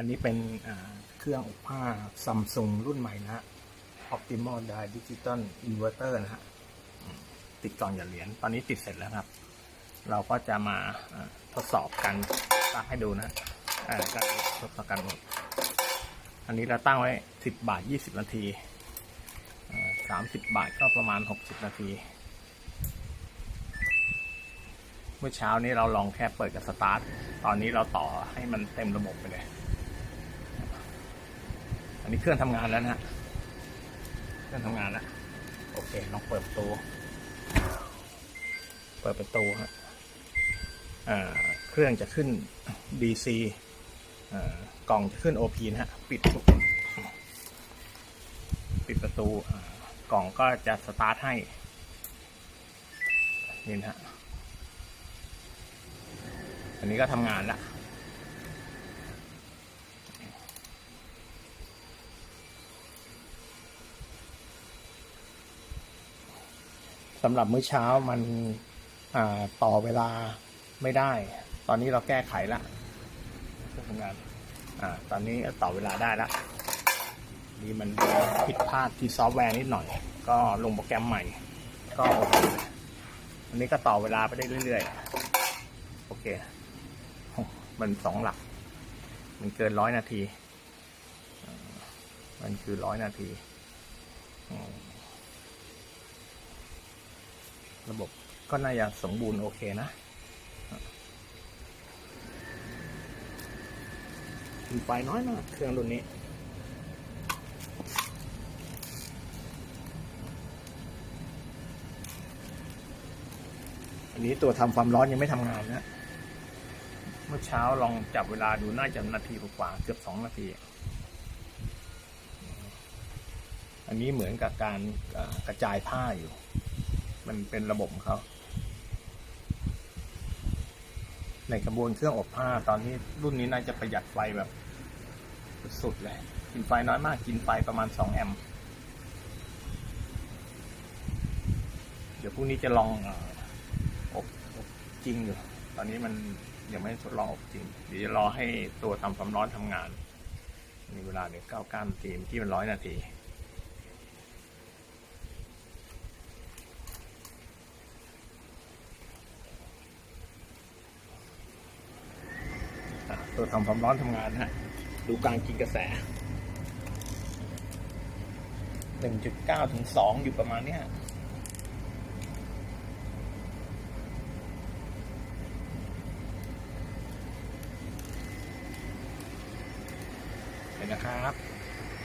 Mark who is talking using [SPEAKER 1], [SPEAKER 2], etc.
[SPEAKER 1] อันนี้เป็นเครื่องอบผ้าซัมซุงรุ่นใหม่นะฮะ Optimal Die Digital Inverter นะฮะ ติดก่อนอย่าเหรียญตอนนี้ติดเสร็จแล้วครับ เราก็จะมาทดสอบกันตั้งให้ดูนะการทดสอบการอบอันนี้เราตั้งไว้ 10 บาท 20 นาทีสามสิบบาทก็ประมาณ 60 นาที เมื่อเช้านี้เราลองแค่เปิดกับสตาร์ท ตอนนี้เราต่อให้มันเต็มระบบไปเลย นนี้เครื่องทำงานแล้วนะฮะเครื่องทำงานแล้วโอเคลองเปิดประตู เปิดประตูฮะเครื่องจะขึ้น DC กล่องจะขึ้น OP นะฮะ ปิดปิดประตูกล่องก็จะสตาร์ทให้ นี่นะฮะ อันนี้ก็ทำงานละ สำหรับมื้อเช้ามันต่อเวลาไม่ได้ ตอนนี้เราแก้ไขละเครื่องทำงานอ่าตอนนี้ต่อเวลาได้ละนี่มันผิดพลาดที่ซอฟต์แวร์นิดหน่อย ก็ลงโปรแกรมใหม่ ก็โอเคอันนี้ก็ต่อเวลาไปได้เรื่อยๆ โอเค มันสองหลัก มันเกินร้อยนาที มันคือร้อยนาทีอืม ระบบก็น่าจะสมบูรณ์โอเคนะมีไฟน้อยมากเครื่องรุ่นนี้อันนี้ตัวทำความร้อนยังไม่ทำงานนะ เมื่อเช้าลองจับเวลาดูน่าจะนาทีกว่าเกือบสองนาที อันนี้เหมือนกับการกระจายผ้าอยู่ มันเป็นระบบของเขาในกระบวนเครื่องอบผ้า ตอนนี้รุ่นนี้น่าจะประหยัดไฟแบบ สุดๆเลย กินไฟน้อยมาก กินไฟประมาณสองแอมป์เดี๋ยวพรุ่งนี้จะลองอบอบจริงอยู่ ตอนนี้มันยังไม่ทดลองอบจริง เดี๋ยวจะรอให้ตัวทำความร้อนทำงาน มีเวลาเดี๋ยวเก้าก้านทีมที่มันร้อยนาที ตัวทำความร้อนทำงานนะฮะดูการกินกระแส 1.9 ถึง 2 อยู่ประมาณเนี้ยเห็นนะครับ